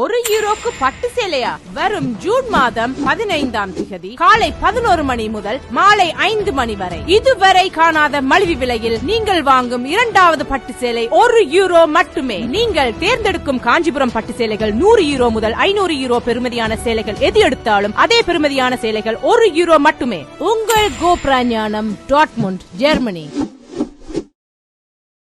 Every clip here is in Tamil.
ஒரு யூரோக்கு பட்டு சேலையா? வரும் ஜூன் மாதம் பதினைந்தாம் திகதி காலை பதினோரு மணி முதல் மாலை ஐந்து மணி வரை. இதுவரை காணாத மலிவு விலையில் நீங்கள் வாங்கும் இரண்டாவது பட்டு சேலை ஒரு யூரோ மட்டுமே. நீங்கள் தேர்ந்தெடுக்கும் காஞ்சிபுரம் பட்டு சேலைகள் நூறு யூரோ முதல் ஐநூறு யூரோ பெருமதியான சேலைகள் எது எடுத்தாலும் அதே பெருமதியான சேலைகள் ஒரு யூரோ மட்டுமே. உங்கள் கோப்ரா ஞானம் டாட்முண்ட் ஜெர்மனி.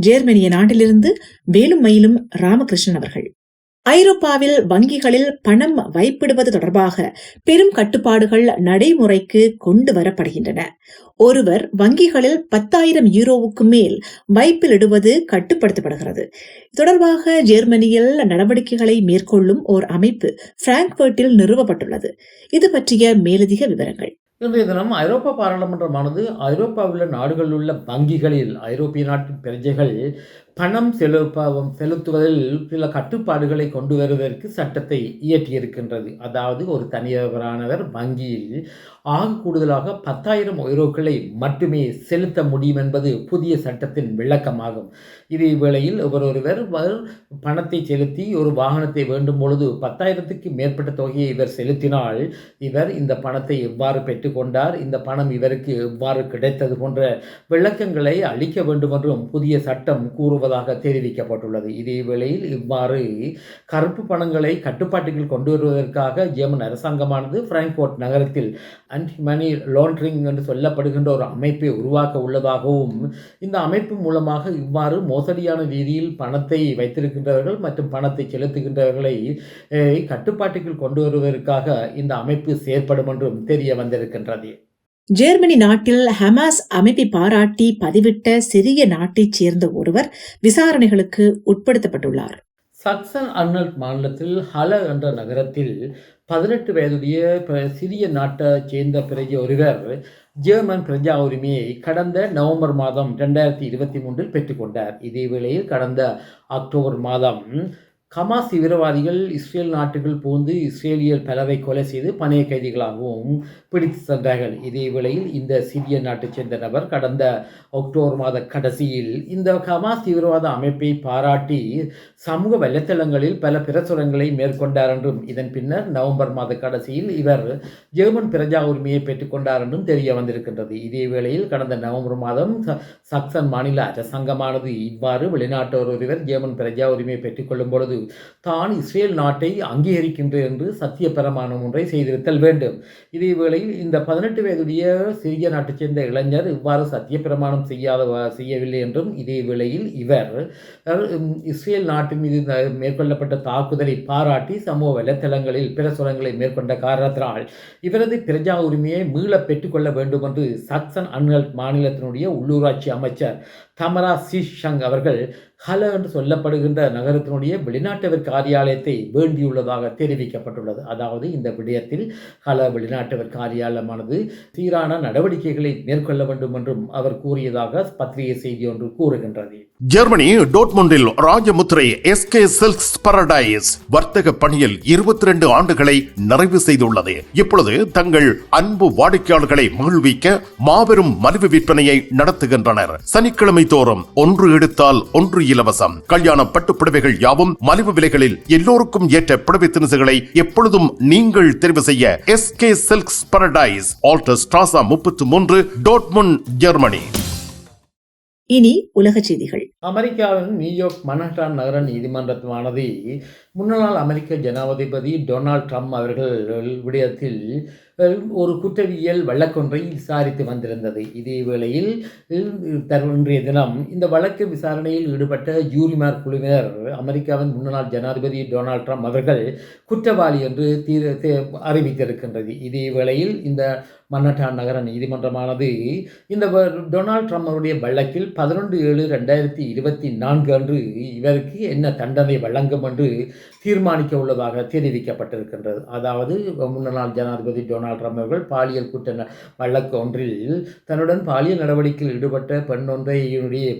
ஜேர்மனிய நாட்டிலிருந்து வேலும் மயிலும் ராமகிருஷ்ணன் அவர்கள். ஐரோப்பாவில் வங்கிகளில் பணம் வைப்பிடுவது தொடர்பாக பெரும் கட்டுப்பாடுகள் நடைமுறைக்கு கொண்டு வரப்படுகின்றன. ஒருவர் வங்கிகளில் பத்தாயிரம் யூரோவுக்கு மேல் வைப்பில் இடுவது கட்டுப்படுத்தப்படுகிறது. தொடர்பாக ஜெர்மனியில் நடவடிக்கைகளை மேற்கொள்ளும் ஓர் அமைப்பு பிராங்க்பர்ட்டில் நிறுவப்பட்டுள்ளது. இது பற்றிய மேலதிக விவரங்கள். இன்றைய தினம் ஐரோப்பா பாராளுமன்றமானது ஐரோப்பாவில் உள்ள நாடுகளில் உள்ள வங்கிகளில் ஐரோப்பிய நாட்டின் பிரஜைகள் பணம் செலுப்ப செலுத்துவதில் சில கட்டுப்பாடுகளை கொண்டு வருவதற்கு சட்டத்தை இயற்றியிருக்கின்றது. அதாவது ஒரு தனியவரானவர் வங்கியில் ஆக கூடுதலாக பத்தாயிரம் யூரோக்களை மட்டுமே செலுத்த முடியும் என்பது புதிய சட்டத்தின் விளக்கமாகும். இதே வேளையில் ஒருவர் பணத்தை செலுத்தி ஒரு வாகனத்தை வேண்டும் பொழுது பத்தாயிரத்துக்கு மேற்பட்ட தொகையை இவர் செலுத்தினால் இவர் இந்த பணத்தை எவ்வாறு பெற்றுக்கொண்டார் இந்த பணம் இவருக்கு எவ்வாறு கிடைத்தது போன்ற விளக்கங்களை அளிக்க வேண்டும் என்றும் புதிய சட்டம் கூறுவது இருப்பதாக தெரிவிக்கப்பட்டுள்ளது. இதே வேளையில் இவ்வாறு கருப்பு பணங்களை கட்டுப்பாட்டுக்குள் கொண்டு வருவதற்காக ஜெர்மன் அரசாங்கமானது பிராங்க்போர்ட் நகரத்தில் அன்டி மணி லாண்ட்ரிங் என்று சொல்லப்படுகின்ற ஒரு அமைப்பை உருவாக்க உள்ளதாகவும் இந்த அமைப்பு மூலமாக இவ்வாறு மோசடியான ரீதியில் பணத்தை வைத்திருக்கின்றவர்கள் மற்றும் பணத்தை செலுத்துகின்றவர்களை கட்டுப்பாட்டுக்குள் கொண்டு வருவதற்காக இந்த அமைப்பு செயற்படும் என்றும் தெரிய வந்திருக்கின்றது. ஜெர்மனி நாட்டில் ஹமாஸ் அமைப்பை பாராட்டி பதிவிட்ட சிறிய நாட்டைச் சேர்ந்த ஒருவர் விசாரணைகளுக்கு உட்படுத்தப்பட்டுள்ளார். சக்சன் அர்னல்ட் மாநிலத்தில் ஹல என்ற நகரத்தில் பதினெட்டு வயதுடைய சிறிய நாட்டைச் சேர்ந்த பிரஜை ஒருவர் ஜெர்மன் பிரஜா உரிமையை கடந்த நவம்பர் மாதம் ரெண்டாயிரத்தி இருபத்தி மூன்றில் பெற்றுக்கொண்டார் இதே வேளையில் கடந்த அக்டோபர் மாதம் கமாஸ் தீவிரவாதிகள் இஸ்ரேல் நாட்டுக்குள் புகுந்து இஸ்ரேலியர் பலரை கொலை செய்து பணைய கைதிகளாகவும் பிடித்து சென்றார்கள். இதே வேளையில் இந்த சிரிய நாட்டைச் சேர்ந்த நபர் கடந்த அக்டோபர் மாத கடைசியில் இந்த ஹமாஸ் தீவிரவாத அமைப்பை பாராட்டி சமூக வலைத்தளங்களில் பல பிரசுரங்களை மேற்கொண்டார் என்றும் இதன் பின்னர் நவம்பர் மாத கடைசியில் இவர் ஜெர்மன் பிரஜா உரிமையை பெற்றுக்கொண்டார் என்றும் தெரிய வந்திருக்கின்றது. இதே வேளையில் கடந்த நவம்பர் மாதம் ச- சக்சன் மாநில அரசாங்கமானது இவ்வாறு வெளிநாட்டோர் ஒருவர் ஜெர்மன் பிரஜா உரிமையை பெற்றுக்கொள்ளும் பொழுது தான் இஸ்ரேல் நாட்டை அங்கீகரிக்கின்றேன் என்று சத்திய பிரமாணம் ஒன்றை செய்திருத்தல் வேண்டும். இதே வேளையில் இந்த பதினெட்டு வயதுடைய சிறிய நாட்டைச் சேர்ந்த இளைஞர் இவ்வாறு சத்திய பிரமாணம் செய்யாத செய்யவில்லை என்றும் இதே வேளையில் இவர் இஸ்ரேல் நாட்டின் மீது மேற்கொள்ளப்பட்ட தாக்குதலை பாராட்டி சமூக வலைத்தளங்களில் பிரசுரங்களை மேற்கொண்ட காரணத்தினால் இவரது பிரஜா உரிமையை மீள பெற்றுக்கொள்ள வேண்டும் என்று சக்சன் அன்ஹல்ட் மாநிலத்தினுடைய உள்ளூராட்சி அமைச்சர் தமரா சிஷங் அவர்கள் ஹல என்று சொல்லப்படுகின்ற நகரத்தினுடைய வெளிநாட்டவர் காரியாலயத்தை வேண்டியுள்ளதாக தெரிவிக்கப்பட்டுள்ளது. அதாவது இந்த விடயத்தில் ஹல வெளிநாட்டவர் காரியாலயமானது சீரான நடவடிக்கைகளை மேற்கொள்ள வேண்டும் என்றும் அவர் கூறியதாக பத்திரிகை செய்தி ஒன்று கூறுகின்றது. ஜெர்மனி டோட்மொண்டில் ராஜமுத்திரை எஸ்கே சில்க்ஸ் பரடைஸ் வர்த்தக பணியில் இருபத்தி ரெண்டு ஆண்டுகளை நிறைவு செய்துள்ளது. இப்பொழுது தங்கள் அன்பு வாடிக்கையாளர்களை மகிழ்விக்க மாபெரும் மலிவு விற்பனையை நடத்துகின்றனர். சனிக்கிழமை தோறும் ஒன்று எடுத்தால் ஒன்று இலவசம். கல்யாண பட்டு புடவைகள் யாவும் மலிவு விலைகளில் எல்லோருக்கும் ஏற்ற புடவை திணுசுகளை எப்பொழுதும் நீங்கள் தெரிவு செய்ய SK silks paradise Alter Strasse முப்பத்து மூன்று டோட்முண்ட் ஜெர்மனி இனி உலக செய்திகள். அமெரிக்காவின் நியூயார்க் மன்ஹட்டான் நகர நீதிமன்றமானது முன்னாள் அமெரிக்க ஜனாதிபதி டொனால்ட் ட்ரம்ப் அவர்கள் விடயத்தில் ஒரு குற்றவியல் வழக்கொன்றை விசாரித்து வந்திருந்தது. இதே வேளையில் இன்றைய தினம் இந்த வழக்கு விசாரணையில் ஈடுபட்ட ஜூரிமார் குழுவினர் அமெரிக்காவின் முன்னாள் ஜனாதிபதி டொனால்ட் ட்ரம்ப் அவர்கள் குற்றவாளி என்று தீர் அறிவித்திருக்கின்றது. இதே வேளையில் இந்த மன்னட்டான் நகர நீதிமன்றமானது இந்த டொனால்ட் ட்ரம்ப் அவருடைய வழக்கில் பதினொன்று ஏழு ரெண்டாயிரத்தி இருபத்தி நான்கு அன்று இவருக்கு என்ன தண்டனை வழங்கும் என்று தீர்மானிக்க உள்ளதாக தெரிவிக்கப்பட்டிருக்கின்றது. அதாவது முன்னாள் ஜனாதிபதி டொனால்ட் ட்ரம்ப் அவர்கள் பாலியல் குற்ற வழக்கு ஒன்றில் தன்னுடன் பாலியல் நடவடிக்கையில் ஈடுபட்ட பெண்ணொன்றை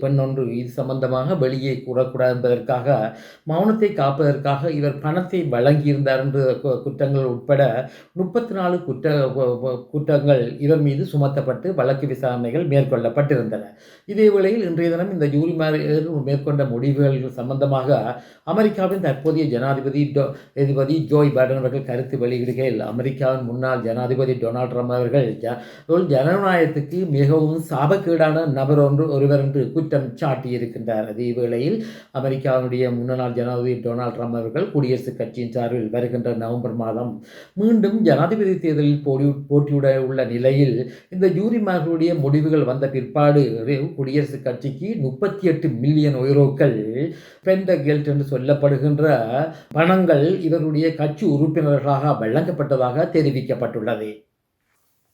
பெண்ணொன்று இது சம்பந்தமாக வெளியே கூறக்கூடாது என்பதற்காக மௌனத்தை காப்பதற்காக இவர் பணத்தை வழங்கியிருந்தார் என்ற குற்றங்கள் உட்பட முப்பத்தி நாலு குற்ற குற்றங்கள் இவர் மீது சுமத்தப்பட்டு வழக்கு விசாரணைகள் மேற்கொள்ளப்பட்டிருந்தன. இதே வேளையில் இன்றைய தினம் இந்த ஜூரி மேற்கொண்ட முடிவுகள் சம்பந்தமாக அமெரிக்காவின் தற்போதைய ஜனாதிபதி டொ- ஜோய் பைடன் அவர்கள் கருத்து வெளியிடுகையில் அமெரிக்காவின் முன்னாள் ஜனாதிபதி டொனால்ட் ட்ரம்ப் அவர்கள் ஜனநாயகத்துக்கு மிகவும் சாபக்கீடான நபர் ஒன்று ஒருவர் என்று குற்றம் சாட்டியிருக்கின்றார். அதே வேளையில் அமெரிக்காவுடைய முன்னாள் ஜனாதிபதி டொனால்ட் ட்ரம்ப் அவர்கள் குடியரசுக் கட்சியின் சார்பில் வருகின்ற நவம்பர் மாதம் மீண்டும் ஜனாதிபதி தேர்தலில் போட்டி போட்டியுட உள்ள நிலையில் இந்த ஜூரிமார்களுடைய முடிவுகள் வந்த பிற்பாடு குடியரசுக் கட்சிக்கு முப்பத்தி எட்டு மில்லியன் யூரோக்கள் பெண்டகெல்ட் என்று சொல்லப்படுகின்ற பணங்கள் இவருடைய கட்சி உறுப்பினர்களாக வழங்கப்பட்டதாக தெரிவிக்கப்பட்டுள்ளது. de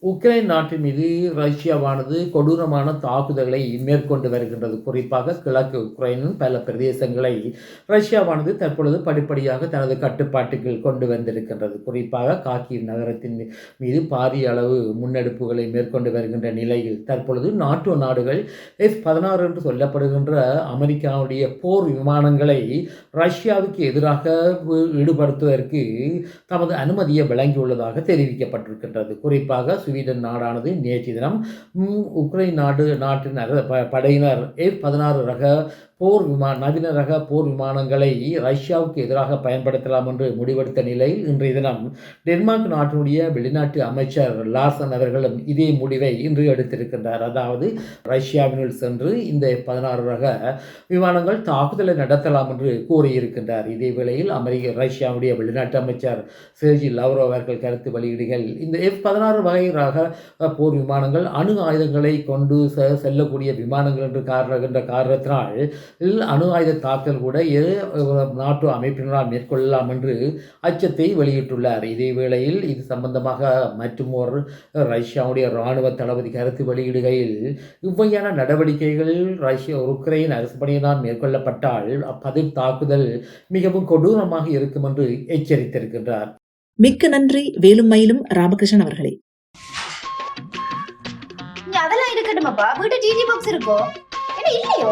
உக்ரைன் நாட்டின் மீது ரஷ்யாவானது கொடூரமான தாக்குதல்களை மேற்கொண்டு வருகின்றது. குறிப்பாக கிழக்கு உக்ரைனின் பல பிரதேசங்களை ரஷ்யாவானது தற்பொழுது படிப்படியாக தனது கட்டுப்பாட்டுக்குள் கொண்டு வந்திருக்கின்றது. குறிப்பாக காக்கி நகரத்தின் மீது பாரிய அளவு முன்னெடுப்புகளை மேற்கொண்டு வருகின்ற நிலையில் தற்பொழுது நாட்டோ நாடுகள் எஸ் பதினாறு என்று சொல்லப்படுகின்ற அமெரிக்காவுடைய போர் விமானங்களை ரஷ்யாவுக்கு எதிராக ஈடுபடுத்துவதற்கு தமது அனுமதியை வழங்கியுள்ளதாக தெரிவிக்கப்பட்டிருக்கின்றது. குறிப்பாக ஸ்வீடன் நாடானது நேற்று தினம் உக்ரைன் நாடு நாட்டின் படையினர் பதினாறு ரக போர் விமான நவீன ரக போர் விமானங்களை ரஷ்யாவுக்கு எதிராக பயன்படுத்தலாம் என்று முடிவெடுத்த நிலையில் இன்றைய தினம். டென்மார்க் நாட்டினுடைய வெளிநாட்டு அமைச்சர் லார்சன் அவர்களும் இதே முடிவை இன்று எடுத்திருக்கின்றார். அதாவது ரஷ்யாவினுள் சென்று இந்த பதினாறு ரக விமானங்கள் தாக்குதலை நடத்தலாம் என்று கூறியிருக்கின்றார். இதே வேளையில் அமெரிக்க ரஷ்யாவுடைய வெளிநாட்டு அமைச்சர் சேஜி லவ்ரோ அவர்கள் கருத்து வெளியீடுகள். இந்த எஃப் பதினாறு வகை ரக போர் விமானங்கள் அணு ஆயுதங்களை கொண்டு செ- செல்லக்கூடிய விமானங்கள் என்று காரண காரணத்தினால் அணு ஆயுத தாக்கல் கூட எது நாட்டோ அமைப்பினரால் மேற்கொள்ளலாம் என்று அச்சத்தை வெளியிட்டுள்ளார். இதே வேளையில் இது சம்பந்தமாக மற்றும் ஒரு ரஷ்யாவுடைய இராணுவ தளபதி கருத்து வெளியிடுகையில் இவ்வையான நடவடிக்கைகள் ரஷ்யா உக்ரைன் அரசு படையினால் மேற்கொள்ளப்பட்டால் அப்பதில் தாக்குதல் மிகவும் கொடூரமாக இருக்கும் என்று எச்சரித்திருக்கின்றார். மிக்க நன்றி வேலும் மயிலும் ராமகிருஷ்ணன் அவர்களே. அதெல்லாம் இருக்கட்டுமாப்பா வீட்டு டிடி பாக்ஸ் இருக்கோ? என்ன இல்லையோ?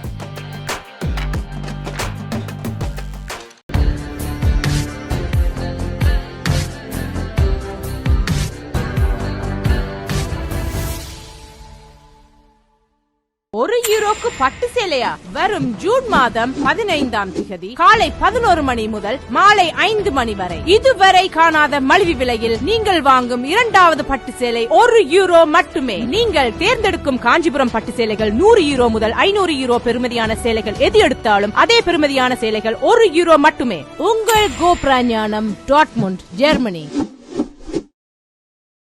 ஒரு பட்டு சேலையா? வரும் ஜூன் மாதம் பதினைந்தாம் திகதி காலை பதினோரு மணி முதல் மாலை ஐந்து மணி வரை. இதுவரை காணாத மலிவு விலையில் நீங்கள் வாங்கும் இரண்டாவது பட்டு சேலை ஒரு யூரோ மட்டுமே. நீங்கள் தேர்ந்தெடுக்கும் காஞ்சிபுரம் பட்டு சேலைகள் நூறு யூரோ முதல் ஐநூறு யூரோ பெருமதியான சேலைகள் எது எடுத்தாலும் அதே பெருமதியான சேலைகள் ஒரு யூரோ மட்டுமே. உங்கள் கோப்ரா ஞானம் டாட்முண்ட் ஜெர்மனி.